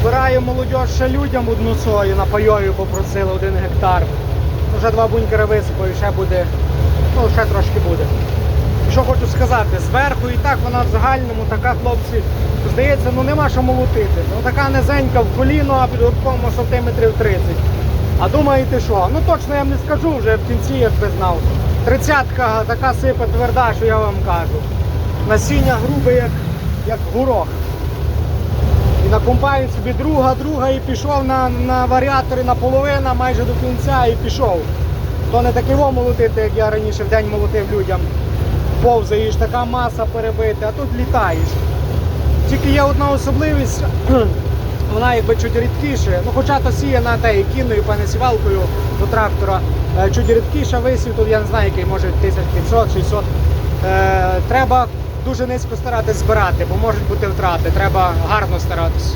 Збираю молодь ще людям одну сою, напайою попросили один гектар. Вже два бункери висипаю, ще буде, ну ще трошки буде. Що хочу сказати, зверху і так вона в загальному така, хлопці, здається, ну нема що молотити. Ну така низенька в коліно, а під горбком сантиметрів 30. А думаєте що? Ну точно я вам не скажу вже в кінці, як би знав. Тридцятка така сипа тверда, що я вам кажу. Насіння грубе, як, як горох. І накомпаю собі друга, друга і пішов на, на варіаторі наполовина майже до кінця і пішов. То не таке во молотити, як я раніше в день молотив людям. Повзаєш, така маса перебита, а тут літаєш. Тільки є одна особливість, вона якби чуть рідкіше, ну хоча то сіяна та і кінною, панесівалкою до трактора, е, чуть рідкіша висів, тут я не знаю, який може 1500-600. Е, треба дуже низько старатись збирати, бо можуть бути втрати. Треба гарно старатись.